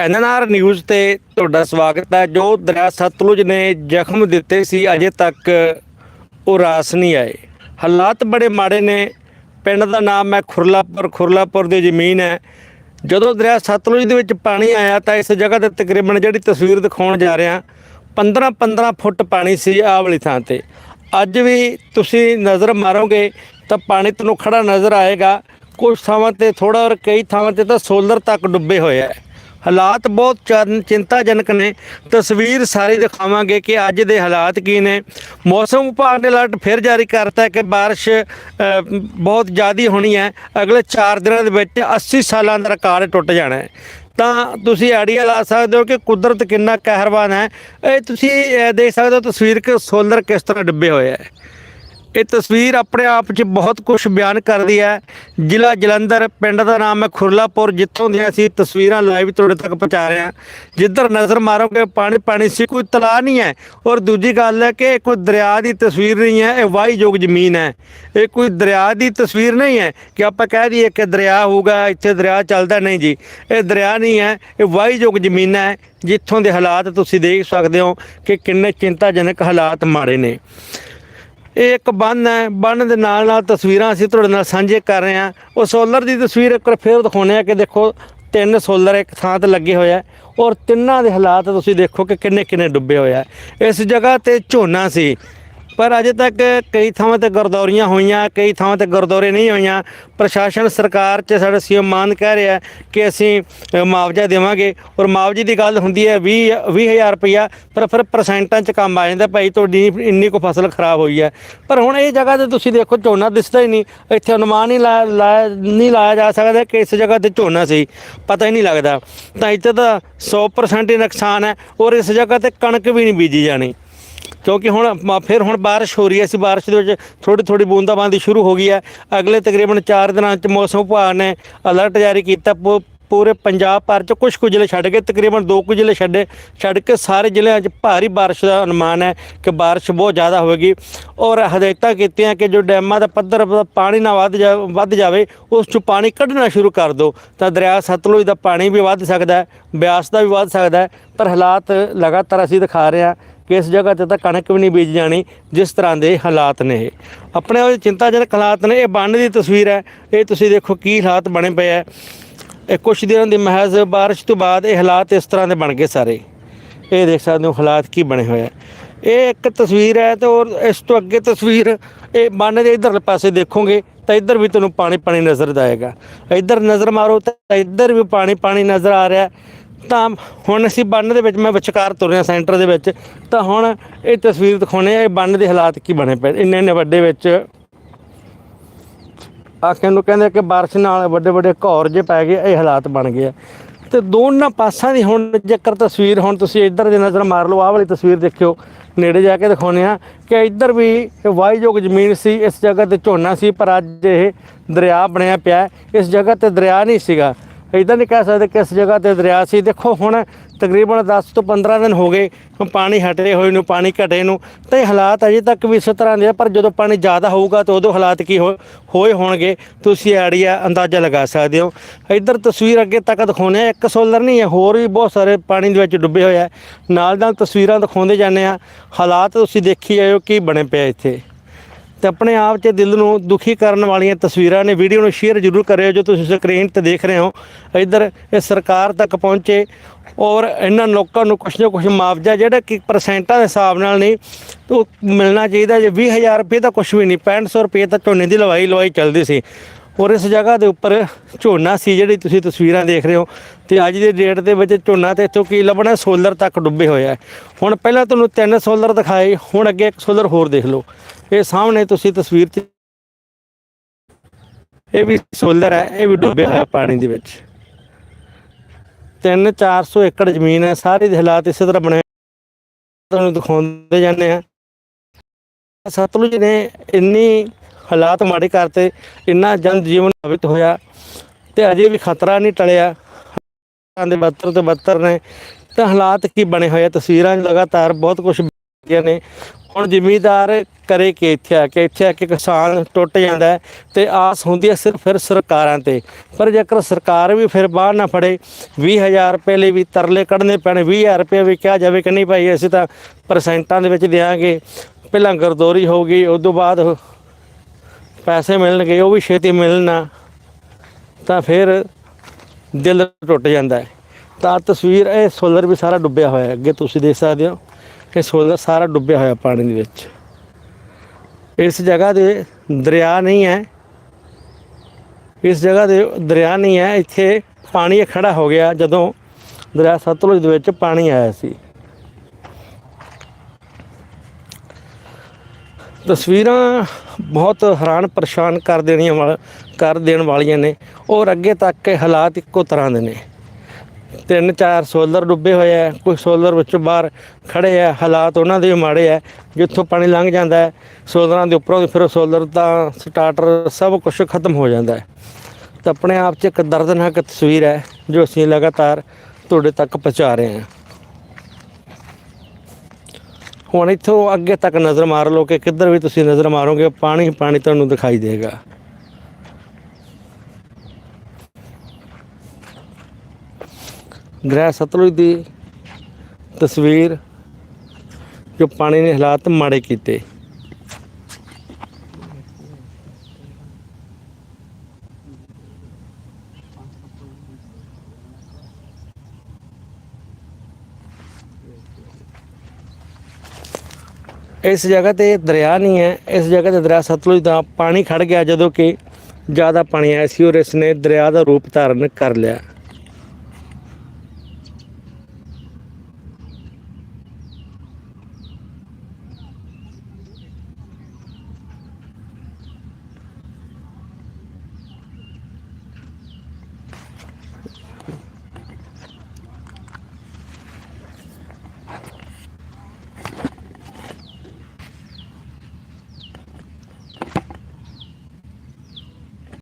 NNR news ਤੇ ਤੁਹਾਡਾ ਸਵਾਗਤ ਹੈ, ਜੋ ਦਰਿਆ ਸਤਲੁਜ ਨੇ ਜ਼ਖਮ ਦਿੱਤੇ ਸੀ, ਅਜੇ ਤੱਕ ਉਹ ਰਾਸ ਨਹੀਂ ਆਏ। ਹਾਲਾਤ ਬੜੇ ਮਾੜੇ ਨੇ। ਪਿੰਡ ਦਾ ਨਾਮ ਹੈ ਖੁਰਲਾਪੁਰ। ਖੁਰਲਾਪੁਰ ਦੀ ਜ਼ਮੀਨ ਹੈ। ਜਦੋਂ ਦਰਿਆ ਸਤਲੁਜ ਦੇ ਵਿੱਚ ਪਾਣੀ ਆਇਆ, ਤਾਂ ਇਸ ਜਗ੍ਹਾ ਤੇ ਤਕਰੀਬਨ ਜਿਹੜੀ ਤਸਵੀਰ ਦਿਖਾਉਣ ਜਾ ਰਿਹਾ 15 15 ਫੁੱਟ ਪਾਣੀ ਸੀ ਆਹ ਵਾਲੀ ਥਾਂ ਤੇ। ਅੱਜ ਵੀ ਤੁਸੀਂ ਨਜ਼ਰ ਮਾਰੋਗੇ, ਤਾਂ ਪਾਣੀ ਤੁਹਾਨੂੰ ਖੜਾ ਨਜ਼ਰ ਆਏਗਾ। ਕੁਝ ਥਾਵਾਂ ਤੇ ਥੋੜਾ ਔਰ ਕਈ ਥਾਵਾਂ ਤੇ ਤਾਂ ਸੋਲਰ ਤੱਕ ਡੁੱਬੇ ਹੋਏ ਹੈ ਹਾਲਾਤ ਬਹੁਤ ਚਿੰਤਾਜਨਕ ਨੇ। ਤਸਵੀਰ ਸਾਰੀ ਦਿਖਾਵਾਂਗੇ ਕਿ ਅੱਜ ਦੇ ਹਾਲਾਤ ਕੀ ਨੇ। ਮੌਸਮ ਵਿਭਾਗ ਨੇ ਅਲਰਟ ਫਿਰ ਜਾਰੀ ਕਰਤਾ ਹੈ ਕਿ ਬਾਰਿਸ਼ ਬਹੁਤ ਜ਼ਿਆਦੀ ਹੋਣੀ ਹੈ। ਅਗਲੇ 4 ਦਿਨਾਂ ਦੇ ਵਿੱਚ 80 ਸਾਲਾਂ ਦਾ ਰਿਕਾਰਡ ਟੁੱਟ ਜਾਣਾ ਹੈ। ਤਾਂ ਤੁਸੀਂ ਆਈਡੀਆ ਲਾ ਸਕਦੇ ਹੋ ਕਿ ਕੁਦਰਤ ਕਿੰਨਾ ਕਹਿਰਵਾਨ ਹੈ। ਇਹ ਤੁਸੀਂ ਦੇਖ ਸਕਦੇ ਹੋ ਤਸਵੀਰ ਕਿ ਸੋਲਰ ਕਿਸ ਤਰ੍ਹਾਂ ਡੁੱਬੇ ਹੋਏ ਹੈ। ਇਹ ਤਸਵੀਰ ਆਪਣੇ ਆਪ 'ਚ ਬਹੁਤ ਕੁਝ ਬਿਆਨ ਕਰਦੀ ਹੈ। ਜ਼ਿਲ੍ਹਾ ਜਲੰਧਰ, ਪਿੰਡ ਦਾ ਨਾਮ ਹੈ ਖੁਰਲਾਪੁਰ, ਜਿੱਥੋਂ ਦੀਆਂ ਅਸੀਂ ਤਸਵੀਰਾਂ ਲਾਈਵ ਤੁਹਾਡੇ ਤੱਕ ਪਹੁੰਚਾ ਰਹੇ ਹਾਂ। ਜਿੱਧਰ ਨਜ਼ਰ ਮਾਰੋਗੇ, ਪਾਣੀ ਪਾਣੀ ਸੀ, ਕੋਈ ਤਲਾਅ ਨਹੀਂ ਹੈ। ਔਰ ਦੂਜੀ ਗੱਲ ਹੈ ਕਿ ਇਹ ਕੋਈ ਦਰਿਆ ਦੀ ਤਸਵੀਰ ਨਹੀਂ ਹੈ, ਇਹ ਵਾਹੀਯੋਗ ਜ਼ਮੀਨ ਹੈ। ਇਹ ਕੋਈ ਦਰਿਆ ਦੀ ਤਸਵੀਰ ਨਹੀਂ ਹੈ ਕਿ ਆਪਾਂ ਕਹਿ ਦਈਏ ਕਿ ਦਰਿਆ ਹੋਊਗਾ, ਇੱਥੇ ਦਰਿਆ ਚੱਲਦਾ ਨਹੀਂ ਜੀ। ਇਹ ਦਰਿਆ ਨਹੀਂ ਹੈ, ਇਹ ਵਾਹੀਯੋਗ ਜ਼ਮੀਨ ਹੈ, ਜਿੱਥੋਂ ਦੇ ਹਾਲਾਤ ਤੁਸੀਂ ਦੇਖ ਸਕਦੇ ਹੋ ਕਿ ਕਿੰਨੇ ਚਿੰਤਾਜਨਕ ਹਾਲਾਤ ਮਾੜੇ ਨੇ। ਇਹ ਇੱਕ ਬੰਨ ਹੈ, ਬੰਨ ਦੇ ਨਾਲ ਨਾਲ ਤਸਵੀਰਾਂ ਅਸੀਂ ਤੁਹਾਡੇ ਨਾਲ ਸਾਂਝੇ ਕਰ ਰਹੇ ਹਾਂ। ਉਹ ਸੋਲਰ ਦੀ ਤਸਵੀਰ ਇੱਕ ਵਾਰ ਫੇਰ ਦਿਖਾਉਂਦੇ ਆ ਕਿ ਦੇਖੋ, ਤਿੰਨ ਸੋਲਰ ਇੱਕ ਥਾਂ ਤੇ ਲੱਗੇ ਹੋਏ ਆ ਔਰ ਤਿੰਨਾਂ ਦੇ ਹਾਲਾਤ ਤੁਸੀਂ ਦੇਖੋ ਕਿ ਕਿੰਨੇ ਕਿੰਨੇ ਡੁੱਬੇ ਹੋਏ ਆ। ਇਸ ਜਗ੍ਹਾ ਤੇ ਝੋਨਾ ਸੀ। ਪਰ ਅਜੇ ਤੱਕ ਕਈ ਥਾਵਾਂ ਤੇ ਗਰਦੌਰੀਆਂ ਹੋਈਆਂ, ਕਈ ਥਾਵਾਂ ਤੇ ਗਰਦੌਰੇ ਨਹੀਂ ਹੋਈਆਂ। ਪ੍ਰਸ਼ਾਸਨ, ਸਰਕਾਰ 'ਚ ਸਾਡਾ ਸੀਐਮ ਮਾਨ ਕਹਿ ਰਿਹਾ ਕਿ ਅਸੀਂ ਮੁਆਵਜ਼ਾ ਦੇਵਾਂਗੇ। ਔਰ ਮੁਆਵਜ਼ੇ ਦੀ ਗੱਲ ਹੁੰਦੀ ਹੈ 20 20000 ਰੁਪਇਆ ਪਰ ਫਿਰ ਪਰਸੈਂਟਾਂ 'ਚ ਕੰਮ ਆ ਜਾਂਦਾ ਭਾਈ, ਤੁਹਾਡੀ ਇੰਨੀ ਕੋ ਫਸਲ ਖਰਾਬ ਹੋਈ ਹੈ। ਪਰ ਹੁਣ ਇਹ ਜਗ੍ਹਾ ਤੇ ਤੁਸੀਂ ਦੇਖੋ, ਝੋਨਾ ਦਿਸਦਾ ਹੀ ਨਹੀਂ। ਇੱਥੇ ਅਨੁਮਾਨ ਹੀ ਲਾ- ਲਾਇਆ ਨਹੀਂ ਲਾਇਆ ਜਾ ਸਕਦਾ ਕਿ ਇਸ ਜਗ੍ਹਾ ਤੇ ਝੋਨਾ ਸੀ। ਪਤਾ ਹੀ ਨਹੀਂ ਲੱਗਦਾ। ਤਾਂ ਇੱਥੇ ਤਾਂ 100% ਹੀ ਨੁਕਸਾਨ ਹੈ, ਔਰ ਇਸ ਜਗ੍ਹਾ ਤੇ ਕਣਕ ਵੀ ਨਹੀਂ ਬੀਜੀ ਜਾਣੀ। ਕਿਉਂਕਿ ਹੁਣ ਮ- ਫਿਰ ਹੁਣ ਬਾਰਿਸ਼ ਹੋ ਰਹੀ ਹੈ ਸੀ ਬਾਰਿਸ਼ ਦੇ ਵਿੱਚ ਥੋੜੀ ਥੋੜੀ ਬੂੰਦਾਬਾਂਦੀ ਸ਼ੁਰੂ ਹੋ ਗਈ ਹੈ। ਅਗਲੇ ਤਕਰੀਬਨ 4 ਦਿਨਾਂ ਚ ਮੌਸਮ ਵਿਭਾਗ ਨੇ ਅਲਰਟ ਜਾਰੀ ਕੀਤਾ। ਪੂ- ਪੂਰੇ ਪੰਜਾਬ ਭਰ ਚ ਕੁਝ ਕੁ ਜ਼ਿਲ੍ਹੇ ਛੱਡ ਕੇ ਤਕਰੀਬਨ ਦੋ ਕੁ ਜ਼ਿਲ੍ਹੇ ਛੱਡੇ ਛੱਡ ਕੇ ਸਾਰੇ ਜ਼ਿਲ੍ਹਿਆਂ 'ਚ ਭਾਰੀ ਬਾਰਿਸ਼ ਦਾ ਅਨੁਮਾਨ ਹੈ ਕਿ ਬਾਰਿਸ਼ ਬਹੁਤ ਜ਼ਿਆਦਾ ਹੋਵੇਗੀ। ਔਰ ਹਦਾਇਤਾਂ ਕੀਤੀਆਂ ਕਿ ਜੋ ਡੈਮਾਂ ਦਾ ਪੱਧਰ ਪ- ਪਾਣੀ ਨਾ ਵੱਧ ਜਾ ਵੱਧ ਜਾਵੇ, ਉਸ 'ਚੋਂ ਪਾਣੀ ਕੱਢਣਾ ਸ਼ੁਰੂ ਕਰ ਦਿਓ ਤਾਂ ਦਰਿਆ ਸਤਲੁਜ ਦਾ ਪਾਣੀ ਵੀ ਵੱਧ ਸਕਦਾ ਹੈ, ਬਿਆਸ ਦਾ ਵੀ ਵੱਧ ਸਕਦਾ ਹੈ, ਪਰ ਹਾਲਾਤ ਲਗਾਤਾਰ ਅਸੀਂ ਦਿਖਾ ਰਹੇ ਹਾਂ ਕਿ ਇਸ ਜਗ੍ਹਾ ਤੇ ਤਾਂ ਕਣਕ ਵੀ ਨਹੀਂ ਬੀਜ ਜਾਣੀ, ਜਿਸ ਤਰ੍ਹਾਂ ਦੇ ਹਾਲਾਤ ਨੇ ਇਹ। ਆਪਣੇ ਉਹ ਚਿੰਤਾਜਨਕ ਹਾਲਾਤ ਨੇ, ਇਹ ਬੰਨ ਦੀ ਤਸਵੀਰ ਹੈ। ਇਹ ਤੁਸੀਂ ਦੇਖੋ ਕੀ ਹਾਲਾਤ ਬਣੇ ਪਏ ਹੈ। ਇਹ ਕੁਛ ਦਿਨਾਂ ਦੀ ਮਹਿਜ਼ ਬਾਰਿਸ਼ ਤੋਂ ਬਾਅਦ ਇਹ ਹਾਲਾਤ ਇਸ ਤਰ੍ਹਾਂ ਦੇ ਬਣ ਗਏ ਸਾਰੇ। ਇਹ ਦੇਖ ਸਕਦੇ ਹੋ ਹਾਲਾਤ ਕੀ ਬਣੇ ਹੋਏ ਆ ਇਹ ਇੱਕ ਤਸਵੀਰ ਹੈ ਤੇ ਔਰ ਇਸ ਤੋਂ ਅੱਗੇ ਤਸਵੀਰ, ਇਹ ਬੰਨ ਦੇ ਇਧਰਲੇ ਪਾਸੇ ਦੇਖੋਗੇ ਤਾਂ ਇੱਧਰ ਵੀ ਤੁਹਾਨੂੰ ਪਾਣੀ ਪਾਣੀ ਨਜ਼ਰ ਆਏਗਾ। ਇੱਧਰ ਨਜ਼ਰ ਮਾਰੋ ਤਾਂ ਇੱਧਰ ਵੀ ਪਾਣੀ ਪਾਣੀ ਨਜ਼ਰ ਆ ਰਿਹਾ ਤਾਂ ਹੁਣ ਅਸੀਂ ਬੰਨ ਦੇ ਵਿੱਚ, ਮੈਂ ਵਿਚਕਾਰ ਤੁਰਿਆ ਸੈਂਟਰ ਦੇ ਵਿੱਚ, ਤਾਂ ਹੁਣ ਇਹ ਤਸਵੀਰ ਦਿਖਾਉਣੇ ਆ, ਇਹ ਬੰਨ ਦੇ ਹਾਲਾਤ ਕੀ ਬਣੇ ਪਏ, ਇੰਨੇ ਇੰਨੇ ਵੱਡੇ ਵਿੱਚ। ਆਖਿਆਂ ਨੂੰ ਕਹਿੰਦੇ ਕਿ ਬਾਰਿਸ਼ ਨਾਲ ਵੱਡੇ ਵੱਡੇ ਘੌਰ ਜੇ ਪੈ ਗਏ, ਇਹ ਹਾਲਾਤ ਬਣ ਗਏ ਆ। ਤੇ ਦੋਨਾਂ ਪਾਸਾਂ ਦੀ ਹੁਣ ਜੇਕਰ ਤਸਵੀਰ, ਹੁਣ ਤੁਸੀਂ ਇੱਧਰ ਦੀ ਨਜ਼ਰ ਮਾਰ ਲਓ, ਆਹ ਵਾਲੀ ਤਸਵੀਰ ਦੇਖਿਓ, ਨੇੜੇ ਜਾ ਕੇ ਦਿਖਾਉਂਦੇ ਆ ਕਿ ਇੱਧਰ ਵੀ ਇਹ ਜ਼ਮੀਨ ਸੀ, ਇਸ ਜਗ੍ਹਾ ਤੇ ਝੋਨਾ ਸੀ, ਪਰ ਅੱਜ ਇਹ ਦਰਿਆ ਬਣਿਆ ਪਿਆ, ਇਸ ਜਗ੍ਹਾ ਤੇ ਦਰਿਆ ਨਹੀਂ ਸੀਗਾ। ਇਦਾਂ ਨਹੀਂ ਕਹਿ ਸਕਦੇ ਕਿਸ ਜਗ੍ਹਾ ਤੇ ਦਰਿਆ ਸੀ। ਦੇਖੋ, ਹੁਣ ਤਕਰੀਬਨ 10 ਤੋਂ 15 ਦਿਨ ਹੋ ਗਏ ਪਾਣੀ ਹਟੇ ਹੋਏ ਨੂੰ, ਪਾਣੀ ਘਟੇ ਨੂੰ, ਤਾਂ ਇਹ ਹਾਲਾਤ ਅਜੇ ਤੱਕ ਵੀ ਇਸ ਤਰ੍ਹਾਂ ਦੇ ਆ, ਪਰ ਜਦੋਂ ਪਾਣੀ ਜ਼ਿਆਦਾ ਹੋਊਗਾ ਤਾਂ ਉਦੋਂ ਹਾਲਾਤ ਕੀ ਹੋਏ ਹੋਣਗੇ। ਤੁਸੀਂ ਆਈਡੀਆ ਅੰਦਾਜ਼ਾ ਲਗਾ ਸਕਦੇ ਹੋ। ਇੱਧਰ ਤਸਵੀਰ ਅੱਗੇ ਤੱਕ ਦਿਖਾਉਂਦੇ ਆ ਇੱਕ ਸੋਲਰ ਨਹੀਂ ਹੈ, ਹੋਰ ਵੀ ਬਹੁਤ ਸਾਰੇ ਪਾਣੀ ਦੇ ਵਿੱਚ ਡੁੱਬੇ ਹੋਏ ਆ। ਨਾਲ ਨਾਲ ਤਸਵੀਰਾਂ ਦਿਖਾਉਂਦੇ ਜਾਂਦੇ ਆ ਹਾਲਾਤ ਤੁਸੀਂ ਦੇਖੀ ਆਇਓ ਕੀ ਬਣੇ ਪਏ ਇੱਥੇ। ਤੇ ਆਪਣੇ ਆਪ 'ਚ ਦਿਲ ਨੂੰ ਦੁਖੀ ਕਰਨ ਵਾਲੀਆਂ ਤਸਵੀਰਾਂ ਨੇ, ਵੀਡੀਓ ਨੂੰ ਸ਼ੇਅਰ ਜ਼ਰੂਰ ਕਰਿਓ ਜੋ ਤੁਸੀਂ ਸਕਰੀਨ ਤੇ ਦੇਖ ਰਹੇ ਹੋ। ਇੱਧਰ ਇਹ ਸਰਕਾਰ ਤੱਕ ਪਹੁੰਚੇ ਔਰ ਇਹਨਾਂ ਲੋਕਾਂ ਨੂੰ ਕੁਛ ਨਾ ਕੁਛ ਮੁਆਵਜ਼ਾ ਜਿਹੜਾ ਕਿ ਪਰਸੈਂਟਾਂ ਦੇ ਹਿਸਾਬ ਨਾਲ ਨਹੀਂ, ਉਹ ਮਿਲਣਾ ਚਾਹੀਦਾ। ਜੇ 20000 ਰੁਪਏ ਤਾਂ ਕੁਛ ਵੀ ਨਹੀਂ 6500 ਰੁਪਏ ਤਾਂ ਝੋਨੇ ਦੀ ਲਵਾਈ ਲਵਾਈ ਚੱਲਦੀ ਸੀ। ਔਰ ਇਸ ਜਗ੍ਹਾ ਦੇ ਉੱਪਰ ਝੋਨਾ ਸੀ ਜਿਹੜੀ ਤੁਸੀਂ ਤਸਵੀਰਾਂ ਦੇਖ ਰਹੇ ਹੋ ਤੇ ਅੱਜ ਦੀ ਡੇਟ ਦੇ ਵਿੱਚ ਝੋਨਾ ਤੇ ਇੱਥੋਂ ਕੀ ਲੱਭਣਾ ਸੋਲਰ ਤੱਕ ਡੁੱਬੇ ਹੋਏ ਆ। ਹੁਣ ਪਹਿਲਾਂ ਤੁਹਾਨੂੰ ਤਿੰਨ ਸੋਲਰ ਦਿਖਾਏ, ਹੁਣ ਅੱਗੇ ਇੱਕ ਸੋਲਰ ਹੋਰ ਦੇਖ ਲਓ। ਇਹ ਸਾਹਮਣੇ ਤੁਸੀਂ ਤਸਵੀਰ 'ਚ ਇਹ ਵੀ ਸੋਲਰ ਹੈ, ਇਹ ਵੀ ਡੁੱਬਿਆ ਹੋਇਆ ਪਾਣੀ ਦੇ ਵਿੱਚ। 3-400 ਏਕੜ ਜ਼ਮੀਨ ਹੈ, ਸਾਰੇ ਦੇ ਹਾਲਾਤ ਇਸੇ ਤਰ੍ਹਾਂ ਬਣੇ ਤੁਹਾਨੂੰ ਦਿਖਾਉਂਦੇ ਜਾਂਦੇ ਆ। ਸਤਲੁਜ ਨੇ ਇੰਨੀ ਹਾਲਾਤ ਮਾੜੇ ਕਰਤੇ, ਇੰਨਾ ਜਨ ਜੀਵਨ ਪ੍ਰਭਾਵਿਤ ਹੋਇਆ ਤੇ ਅਜੇ ਵੀ ਖਤਰਾ ਨਹੀਂ ਟਲਿਆ। ਹਾਲਾਤਾਂ ਦੇ ਬੱਤਰ ਤੇ ਬੱਤਰ ਨੇ। ਤਾਂ ਹਾਲਾਤ ਕੀ ਬਣੇ ਹੋਏ ਆ? ਤਸਵੀਰਾਂ ਲਗਾਤਾਰ ਬਹੁਤ ਕੁਝ ਦੀਆਂ ਨੇ। ਹੁਣ ਜ਼ਿਮੀਦਾਰ ਕਰੇ ਕਿ ਇੱਥੇ ਆ ਕੇ, ਇੱਥੇ ਆ ਕੇ ਕਿਸਾਨ ਟੁੱਟ ਜਾਂਦਾ ਹੈ ਤੇ ਆਸ ਹੁੰਦੀ ਹੈ ਸਿਰਫ ਫਿਰ ਸਰਕਾਰਾਂ ਤੇ। ਪਰ ਜੇਕਰ ਸਰਕਾਰ ਵੀ ਫਿਰ ਬਾਹਰ ਨਾ ਫੜੇ 20000 ਰੁਪਏ ਲਈ ਵੀ ਤਰਲੇ ਕੱਢਣੇ ਪੈਣੇ 20000 ਰੁਪਏ ਵੀ ਕਿਹਾ ਜਾਵੇ ਕਿ ਨਹੀਂ ਭਾਈ, ਅਸੀਂ ਤਾਂ ਪਰਸੈਂਟਾਂ ਦੇ ਵਿੱਚ ਦਿਆਂਗੇ। ਪਹਿਲਾਂ ਗਰਦੋਰੀ ਹੋਊਗੀ ਉਸ ਤੋਂ ਬਾਅਦ ਪੈਸੇ ਮਿਲਣਗੇ ਉਹ ਵੀ ਛੇਤੀ ਮਿਲਣਾ ਤਾਂ ਫਿਰ ਦਿਲ ਟੁੱਟ ਜਾਂਦਾ ਹੈ। ਤਾਂ ਤਸਵੀਰ, ਇਹ ਸੋਲਰ ਵੀ ਸਾਰਾ ਡੁੱਬਿਆ ਹੋਇਆ ਹੈ। ਅੱਗੇ ਤੁਸੀਂ ਦੇਖ ਸਕਦੇ ਹੋ ਕਿ ਸੋਲਰ ਸਾਰਾ ਡੁੱਬਿਆ ਹੋਇਆ ਪਾਣੀ ਦੇ ਵਿੱਚ। ਇਸ ਜਗ੍ਹਾ 'ਤੇ ਦਰਿਆ ਨਹੀਂ ਹੈ। ਇਸ ਜਗ੍ਹਾ 'ਤੇ ਦਰਿਆ ਨਹੀਂ ਹੈ। ਇੱਥੇ ਪਾਣੀ ਖੜਾ ਹੋ ਗਿਆ ਜਦੋਂ ਦਰਿਆ ਸਤਲੁਜ ਦੇ ਵਿੱਚ ਪਾਣੀ ਆਇਆ ਸੀ। ਤਸਵੀਰਾਂ ਬਹੁਤ ਹੈਰਾਨ ਪਰੇਸ਼ਾਨ ਕਰ ਦੇਣੀਆਂ ਵਾਲ, ਕਰ ਦੇਣ ਵਾਲੀਆਂ ਨੇ। ਔਰ ਅੱਗੇ ਤੱਕ ਇਹ ਹਾਲਾਤ ਇੱਕੋ ਤਰ੍ਹਾਂ ਦੇ ਨੇ। ਤਿੰਨ ਚਾਰ ਸੋਲਰ ਡੁੱਬੇ ਹੋਏ ਆ, ਕੋਈ ਸੋਲਰ ਵਿੱਚੋਂ ਬਾਹਰ ਖੜੇ ਆ, ਹਾਲਾਤ ਉਹਨਾਂ ਦੇ ਵੀ ਮਾੜੇ ਆ, ਜਿੱਥੋਂ ਪਾਣੀ ਲੰਘ ਜਾਂਦਾ ਹੈ, ਸੋਲਰਾਂ ਦੇ ਉੱਪਰੋਂ ਫਿਰ ਸੋਲਰ ਤਾਂ ਸਟਾਰਟਰ ਸਭ ਕੁਝ ਖਤਮ ਹੋ ਜਾਂਦਾ ਹੈ। ਤਾਂ ਆਪਣੇ ਆਪ 'ਚ ਇੱਕ ਦਰਦਨਾਕ ਤਸਵੀਰ ਹੈ, ਜੋ ਅਸੀਂ ਲਗਾਤਾਰ ਤੁਹਾਡੇ ਤੱਕ ਪਹੁੰਚਾ ਰਹੇ ਹਾਂ। ਹੁਣ ਇੱਥੋਂ ਅੱਗੇ ਤੱਕ ਨਜ਼ਰ ਮਾਰ ਲਓ ਕਿ ਕਿੱਧਰ ਵੀ ਤੁਸੀਂ ਨਜ਼ਰ ਮਾਰੋਗੇ, ਪਾਣੀ ਹੀ ਪਾਣੀ ਤੁਹਾਨੂੰ ਦਿਖਾਈ ਦੇਗਾ। ਗ੍ਰਹਿ ਸਤਲੁਜ ਦੀ ਤਸਵੀਰ ਜੋ ਪਾਣੀ ਨੇ ਹਾਲਾਤ ਮਾੜੇ ਕੀਤੇ। ਇਸ ਜਗ੍ਹਾ ਤੇ ਦਰਿਆ ਨਹੀਂ ਹੈ, ਇਸ ਜਗ੍ਹਾ ਤੇ ਦਰਿਆ ਸਤਲੁਜ ਦਾ ਪਾਣੀ ਖੜ ਗਿਆ ਜਦੋਂ ਕਿ ਜ਼ਿਆਦਾ ਪਾਣੀ ਆਇਆ ਸੀ ਔਰ ਇਸ ਨੇ ਦਰਿਆ ਦਾ ਰੂਪ ਧਾਰਨ ਕਰ ਲਿਆ।